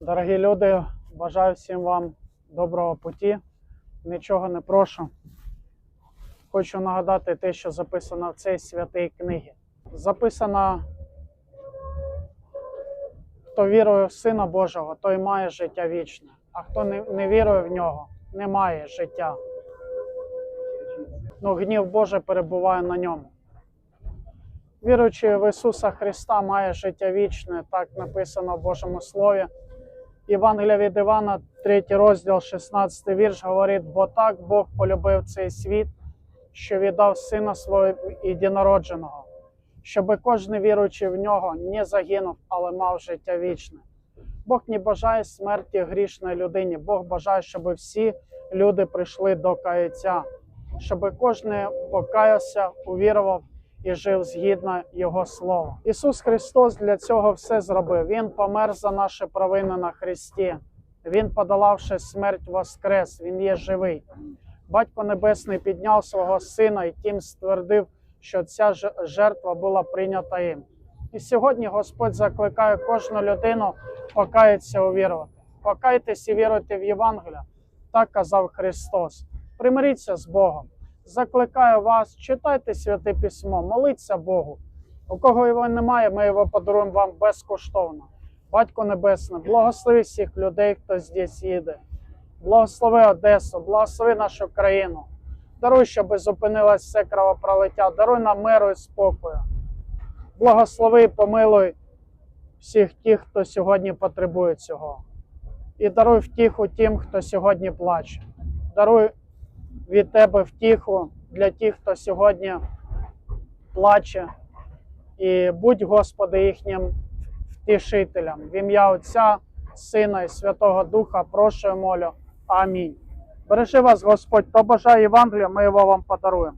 Дорогі люди, бажаю всім вам доброго путі. Нічого не прошу. Хочу нагадати те, що записано в цій святій книгі. Записано, хто вірує в Сина Божого, той має життя вічне, а хто не, вірує в нього, не має життя. Ну, гнів Божий перебуває на ньому. Віруючи в Ісуса Христа, має життя вічне, так написано в Божому Слові. Євангелія від Івана, 3 розділ, 16 вірш, говорить, бо так Бог полюбив цей світ, що віддав Сина свого єдинородженого, щоби кожен віруючий в нього не загинув, але мав життя вічне. Бог не бажає смерті грішної людині. Бог бажає, щоб всі люди прийшли до каяття, щоб кожен покаявся, увірував і жив згідно Його слова. Ісус Христос для цього все зробив. Він помер за наші провини на Христі. Він, подолавши смерть, воскрес, Він є живий. Батько Небесний підняв свого сина і тим ствердив, що ця жертва була прийнята їм. І сьогодні Господь закликає кожну людину покаятися увірувати. Покайтесь і віруйте в Євангелія. Так казав Христос. Примиріться з Богом. Закликаю вас, читайте святе письмо, моліться Богу. У кого його немає, ми його подаруємо вам безкоштовно. Батько Небесний, благослови всіх людей, хто здесь їде. Благослови Одесу, благослови нашу країну. Даруй, щоб зупинилось все кровопролиття. Даруй нам миру і спокою. Благослови і помилуй всіх тих, хто сьогодні потребує цього. І даруй втіху тим, хто сьогодні плаче. Даруй від тебе втіху для тих, хто сьогодні плаче. І будь, Господи, їхнім втішителем. В ім'я Отця, Сина і Святого Духа, прошу і молю. Амінь. Бережи вас, Господь, то бажає Євангелія, ми його вам подаруємо.